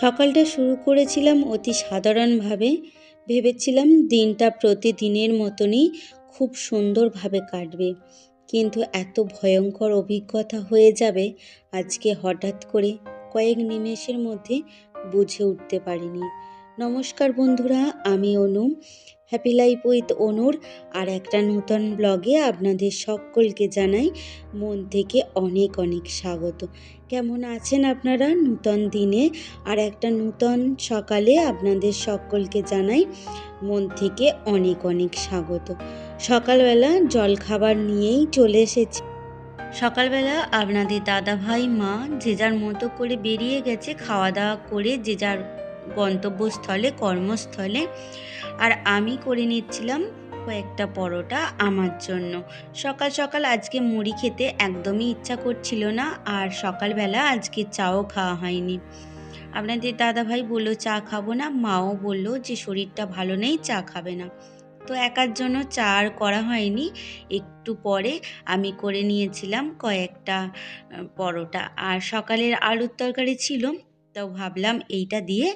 সকালটা শুরু করেছিলাম অতি সাধারণভাবে। ভেবেছিলাম দিনটা প্রতিদিনের মতনই খুব সুন্দরভাবে কাটবে। কিন্তু এত ভয়ঙ্কর অভিজ্ঞতা হয়ে যাবে, আজকে হঠাৎ করে কয়েক নিমেষের মধ্যে বুঝে উঠতে পারিনি। নমস্কার বন্ধুরা, আমি অনু। হ্যাপি লাইফ উইথ অনুর আর একটা নতুন ব্লগে আপনাদের সকলকে জানাই মন থেকে অনেক অনেক স্বাগত। কেমন আছেন আপনারা নূতন দিনে? আর একটা নূতন সকালে আপনাদের সকলকে জানাই মন থেকে অনেক অনেক স্বাগত। সকালবেলা জলখাবার নিয়েই চলে এসেছি। সকালবেলা আপনাদের দাদা ভাই মা যে যার মতো করে বেরিয়ে গেছে, খাওয়া দাওয়া করে যে যার গন্তব্যস্থলে, কর্মস্থলে। আর আমি করে নিচ্ছিলাম কয়েকটা পরোটা আমার জন্য। সকাল সকাল আজকে মুড়ি খেতে একদমই ইচ্ছা করছিল না আর সকালবেলা আজকে চাও খাওয়া হয়নি। আপনাদের দাদা ভাই বলল, চা খাব না। মাও বলল যে, শরীরটা ভালো নেই, চা খাবে না। তো একার জন্য চা আর করা হয়নি। একটু পরে আমি করে নিয়েছিলাম কয়েকটা পরোটা। আর সকালের আলুর তরকারি ছিল তো ভাবলাম এইটা দিয়ে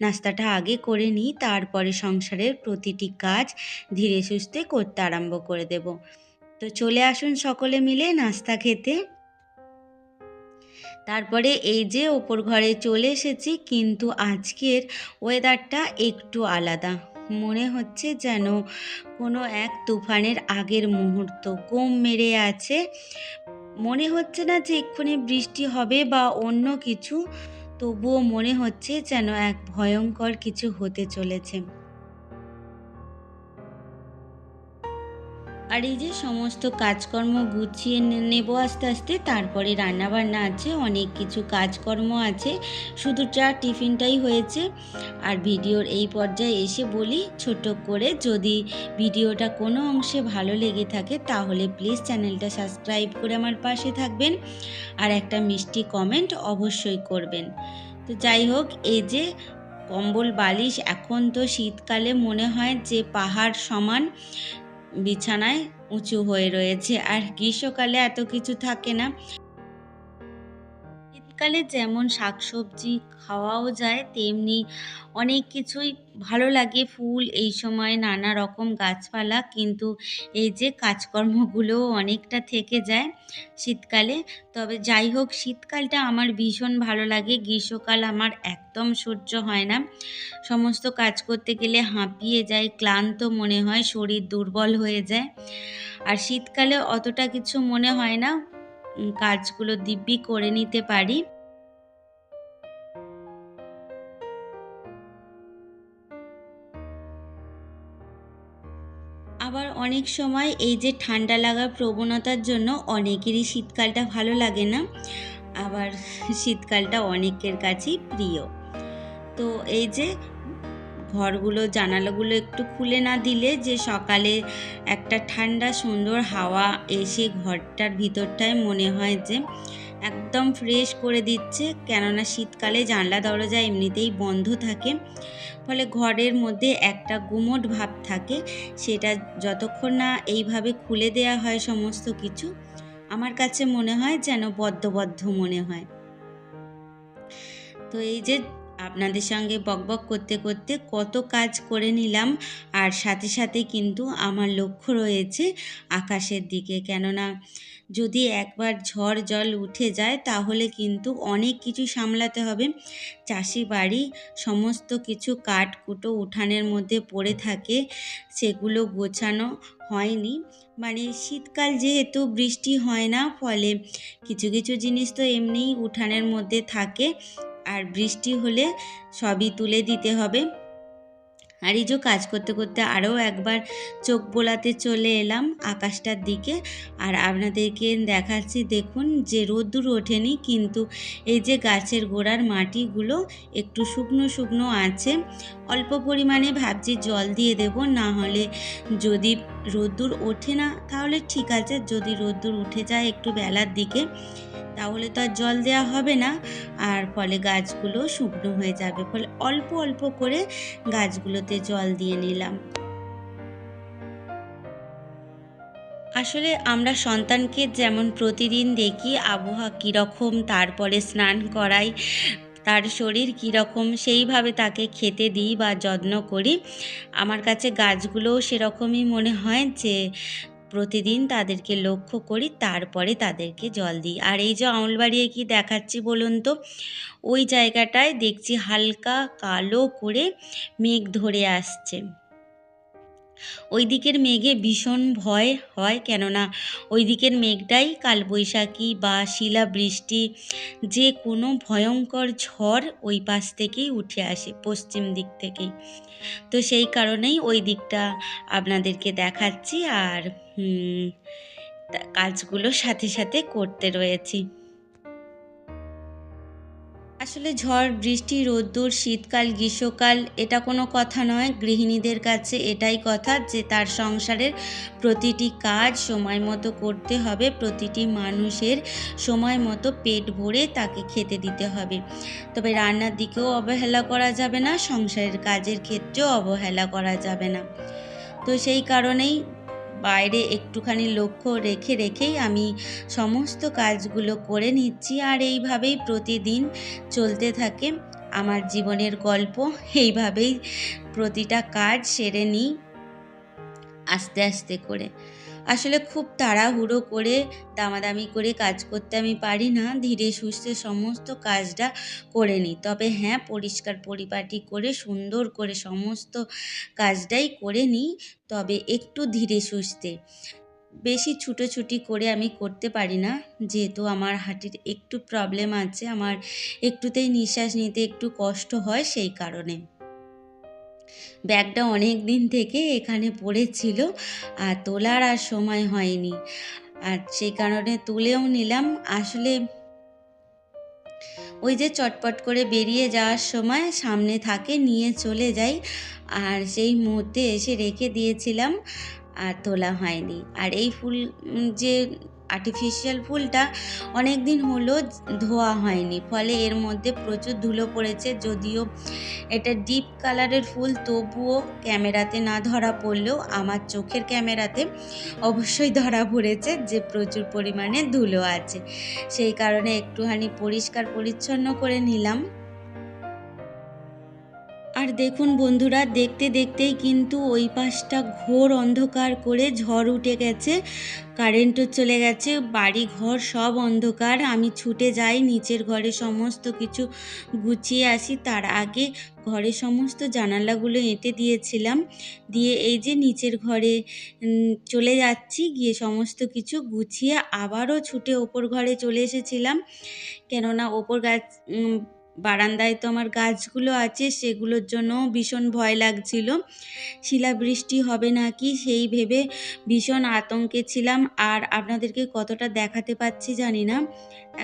নাস্তাটা আগে করে নিই, তারপরে সংসারের প্রতিটি কাজ ধীরে সুস্থে করতে আরম্ভ করে দেব। তো চলে আসুন সকলে মিলে নাস্তা খেতে। তারপরে এই যে ওপর ঘরে চলে এসেছি, কিন্তু আজকের ওয়েদারটা একটু আলাদা। মনে হচ্ছে যেন কোনো এক তুফানের আগের মুহূর্ত কম মেরে আছে। মনে হচ্ছে না যে এক্ষুনি বৃষ্টি হবে বা অন্য কিছু তবুও মনে হচ্ছে যেন এক ভয়ঙ্কর কিছু হতে চলেছে। আর এই যে সমস্ত কাজকর্ম গুছিয়ে নেব আস্তে আস্তে, তারপরে রান্নাবান্না আছে, অনেক কিছু কাজকর্ম আছে, শুধু চা টিফিনটাই হয়েছে। আর ভিডিওর এই পর্যায়ে এসে বলি, ছোট করে যদি ভিডিওটা কোনো অংশে ভালো লেগে থাকে, তাহলে প্লিজ চ্যানেলটা সাবস্ক্রাইব করে আমার পাশে থাকবেন। আর একটা মিষ্টি কমেন্ট অবশ্যই করবেন। তো যাই হোক এই যে কম্বল বালিশ এখন তো শীতকালে মনে হয় যে পাহাড় সমান বিছানায় উঁচু হয়ে রয়েছে। আর গ্রীষ্মকালে এত কিছু থাকে না। শীতকালে যেমন শাকসবজি খাওয়াও যায়, তেমনি অনেক কিছুই ভালো লাগে, ফুল, এই সময় নানা রকম গাছপালা, কিন্তু এই যে কাজকর্মগুলোও অনেকটা থেকে যায় শীতকালে। তবে যাই হোক, শীতকালটা আমার ভীষণ ভালো লাগে, গ্রীষ্মকাল আমার একদম সহ্য হয় না। সমস্ত কাজ করতে গেলে হাঁপিয়ে যায় ক্লান্ত মনে হয়, শরীর দুর্বল হয়ে যায়। আর শীতকালে অতটা কিছু মনে হয় না। কাজগুলো দিব্যি করে নিতে পারি। আবার অনেক সময় এই যে ঠান্ডা লাগার প্রবণতার জন্য অনেকেরই শীতকালটা ভালো লাগে না। আবার শীতকালটা অনেকের কাছেই প্রিয়। তো এই যে ঘরগুলো, জানালাগুলো একটু খুলে না দিলে যে সকালে একটা ঠান্ডা, সুন্দর হাওয়া এসে ঘরটার ভিতরটায় মনে হয় যে একদম ফ্রেশ করে দিচ্ছে। কেননা শীতকালে জানলা, দরজা এমনিতেই বন্ধ থাকে। ফলে ঘরের মধ্যে একটা গুমট ভাব থাকে। সেটা যতক্ষণ না এইভাবে খুলে দেয়া হয় সমস্ত কিছু, আমার কাছে মনে হয় যেন বদ্ধবদ্ধ মনে হয়। তো এই যে আপনাদের সঙ্গে বকবক করতে করতে কত কাজ করে নিলাম আর সাথে সাথে কিন্তু আমার লক্ষ্য রয়েছে আকাশের দিকে। কেননা যদি একবার ঝড় জল উঠে যায় তাহলে কিন্তু অনেক কিছু সামলাতে হবে। চাষি বাড়ি সমস্ত কিছু কাঠ কুটো উঠানের মধ্যে পড়ে থাকে, সেগুলো গোছানো হয়নি। মানে শীতকাল যেহেতু বৃষ্টি হয় না, ফলে কিছু কিছু জিনিস তো এমনিই উঠানের মধ্যে থাকে। আর বৃষ্টি হলে সবই তুলে দিতে হবে। আর এই যে কাজ করতে করতে আরও একবার চোখ বোলাতে চলে এলাম আকাশটার দিকে। আর আপনাদেরকে দেখাচ্ছি, দেখুন যে রোদ্দুর ওঠেনি, কিন্তু এই যে গাছের গোড়ার মাটিগুলো একটু শুকনো শুকনো আছে। অল্প পরিমাণে ভাবছি জল দিয়ে দেব, না হলে যদি রোদ্দুর ওঠে না, তাহলে ঠিক আছে, যদি রোদ্দুর উঠে যায় একটু বেলার দিকে, তাহলে তো আর জল দেওয়া হবে না, আর ফলে গাছগুলো শুকনো হয়ে যাবে। ফলে অল্প অল্প করে গাছগুলোতে জল দিয়ে নিলাম। আসলে আমরা সন্তানকে যেমন প্রতিদিন দেখি, আবহাওয়া কীরকম, তারপরে স্নান করাই তার শরীর কীরকম সেইভাবে তাকে খেতে দিই বা যত্ন করি। আমার কাছে গাছগুলোও সেরকমই মনে হয় যে, প্রতিদিন তাদেরকে লক্ষ্য করি, তারপরে তাদেরকে জল দিই। আর এই যে আউলবাড়িয়ে কি দেখাচ্ছি বলুন তো, ওই জায়গাটায় দেখছি হালকা কালো করে মেঘ ধরে আসছে। ওই দিকের মেঘে ভীষণ ভয় হয় কেননা ওই দিকের মেঘটাই কালবৈশাখী বা শিলাবৃষ্টি, যে কোনো ভয়ঙ্কর ঝড় ওই পাশ থেকেই উঠে আসে, পশ্চিম দিক থেকেই। তো সেই কারণেই ওই দিকটা আপনাদেরকে দেখাচ্ছি আর কাজগুলো সাথে সাথে করতে রয়েছি। আসলে ঝড়, বৃষ্টি, রোদ্দুর, শীতকাল, গ্রীষ্মকাল, এটা কোনো কথা নয়। গৃহিণীদের কাছে এটাই কথা যে তার সংসারের প্রতিটি কাজ সময় মতো করতে হবে। প্রতিটি মানুষের সময় মতো পেট ভরে তাকে খেতে দিতে হবে। তবে রান্নার দিকেও অবহেলা করা যাবে না, সংসারের কাজের ক্ষেত্রেও অবহেলা করা যাবে না। তো সেই কারণেই বাইরে একটুখানি লক্ষ্য রেখে রেখেই আমি সমস্ত কাজগুলো করে নিচ্ছি আর এইভাবেই প্রতিদিন চলতে থাকে। আমার জীবনের গল্প, এইভাবেই প্রতিটা কাজ সেরে নিই আস্তে আস্তে করে। আসলে খুব তাড়াহুড়ো করে দামাদামি করে কাজ করতে আমি পারি না। ধীরে সুস্থে সমস্ত কাজটা করে নিই। তবে হ্যাঁ পরিষ্কার পরিপাটি করে, সুন্দর করে সমস্ত কাজটাই করে নিই, তবে একটু ধীরে সুস্থে। বেশি ছুটোছুটি করে আমি করতে পারি না। যেহেতু আমার হার্টের একটু প্রবলেম আছে, আমার একটুতেই নিঃশ্বাস নিতে একটু কষ্ট হয় সেই কারণে। ব্যাগটা অনেক দিন থেকে এখানে পড়েছিল আর তোলার আর সময় হয়নি। আর সেই কারণে তুলেও নিলাম। আসলে ওই যে চটপট করে বেরিয়ে যাওয়ার সময় সামনে থাকে, নিয়ে চলে যাই। আর সেই মুহূর্তে এসে রেখে দিয়েছিলাম আর তোলা হয়নি। আর এই ফুল যে আর্টিফিশিয়াল ফুলটা অনেক দিন হলো ধোয়া হয়নি। ফলে এর মধ্যে প্রচুর ধুলো পড়েছে। যদিও এটা ডিপ কালারের ফুল, তবুও ক্যামেরাতে না ধরা পড়লেও আমার চোখের ক্যামেরাতে অবশ্যই ধরা পড়েছে যে প্রচুর পরিমাণে ধুলো আছে। সেই কারণে একটুখানি পরিষ্কার পরিচ্ছন্ন করে নিলাম। দেখুন বন্ধুরা, দেখতে দেখতেই কিন্তু ওই পাশটা ঘোর অন্ধকার করে ঝড় উঠে গেছে কারেন্টও চলে গেছে বাড়ি ঘর সব অন্ধকার। আমি ছুটে যাই, নিচের ঘরে সমস্ত কিছু গুছিয়ে আসি। তার আগে ঘরে সমস্ত জানালাগুলো এঁটে দিয়েছিলাম, দিয়ে এই যে নিচের ঘরে চলে যাচ্ছি, গিয়ে সমস্ত কিছু গুছিয়ে আবারও ছুটে ওপর ঘরে চলে এসেছিলাম। কেননা ওপর গাছ বারান্দায় তো আমার গাছগুলো আছে, সেগুলোর জন্যও ভীষণ ভয় লাগছিল। শিলাবৃষ্টি হবে নাকি সেই ভেবে ভীষণ আতঙ্কে ছিলাম আর আপনাদেরকে কতটা দেখাতে পাচ্ছি জানি না।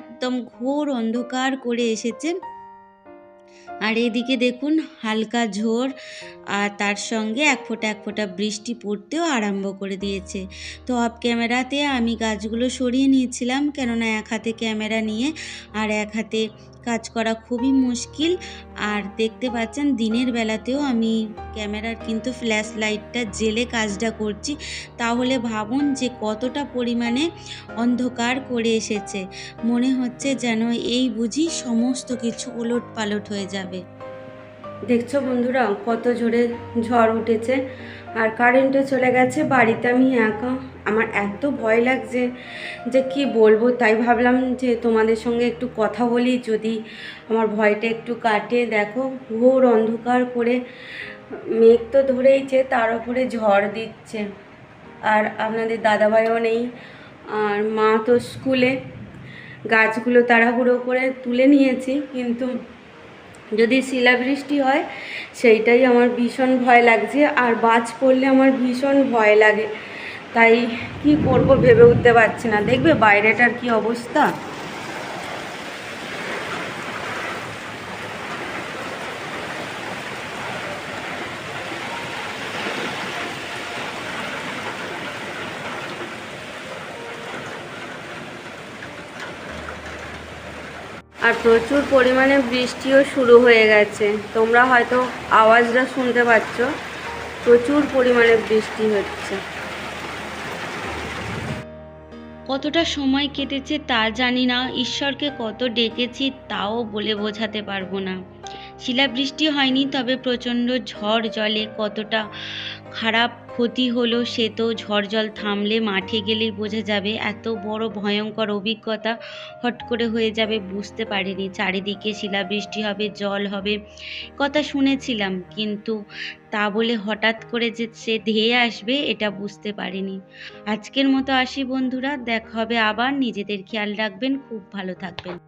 একদম ঘোর অন্ধকার করে এসেছে। আর এদিকে দেখুন, হালকা ঝোড় আর তার সঙ্গে এক ফোঁটা এক ফোঁটা বৃষ্টি পড়তেও আরম্ভ করে দিয়েছে। তো অফ ক্যামেরাতে আমি গাছগুলো সরিয়ে নিয়েছিলাম, কেননা এক হাতে ক্যামেরা নিয়ে আর এক হাতে কাজ করা খুবই মুশকিল। আর দেখতে পাচ্ছেন, দিনের বেলাতেও আমি ক্যামেরার কিন্তু ফ্ল্যাশ লাইটটা জেলে কাজটা করছি। তাহলে ভাবুন যে কতটা পরিমাণে অন্ধকার করে এসেছে। মনে হচ্ছে যেন এই বুঝি সমস্ত কিছু ওলট পালট হয়ে যাবে। দেখছ বন্ধুরা, কত জোরে ঝড় উঠেছে। আর কারেন্টও চলে গেছে, বাড়িতে আমি একা। আমার এত ভয় লাগছে যে কি বলব, তাই ভাবলাম যে তোমাদের সঙ্গে একটু কথা বলি, যদি আমার ভয়টা একটু কাটে। দেখো, ঘোর অন্ধকার করে মেঘ তো ধরেইছে, তার উপরে ঝড় দিচ্ছে। আর আপনাদের দাদাভাইও নেই, আর মা তো স্কুলে। গাছগুলো তাড়াহুড়ো করে তুলে নিয়েছি, কিন্তু যদি শিলাবৃষ্টি হয়, সেইটাই আমার ভীষণ ভয় লাগছে। আর বাজ পড়লে আমার ভীষণ ভয় লাগে। তাই কি করব ভেবে উঠতে পারছি না। দেখবে বাইরেটার কি অবস্থা? আর প্রচুর পরিমাণে বৃষ্টিও শুরু হয়ে গেছে। তোমরা হয়তো আওয়াজটা শুনতে পাচ্ছ। প্রচুর পরিমাণে বৃষ্টি হচ্ছে। কতটা সময় কেটেছে তা জানি না। ঈশ্বরকে কত ডেকেছি তাও বলে বোঝাতে পারব না। শিলাবৃষ্টি হয়নি তবে প্রচণ্ড ঝড় জলে কতটা খারাপ ক্ষতি হলো সে তো ঝড় জল থামলে মাঠে গেলেই বোঝা যাবে। এত বড় ভয়ঙ্কর অভিজ্ঞতা হট করে হয়ে যাবে বুঝতে পারিনি। চারিদিকে শিলাবৃষ্টি হবে, জল হবে, কথা শুনেছিলাম। কিন্তু তা বলে হঠাৎ করে যে সে ধেয়ে আসবে, এটা বুঝতে পারিনি। আজকের মতো আসি বন্ধুরা, দেখা হবে আবার। নিজেদের খেয়াল রাখবেন, খুব ভালো থাকবেন।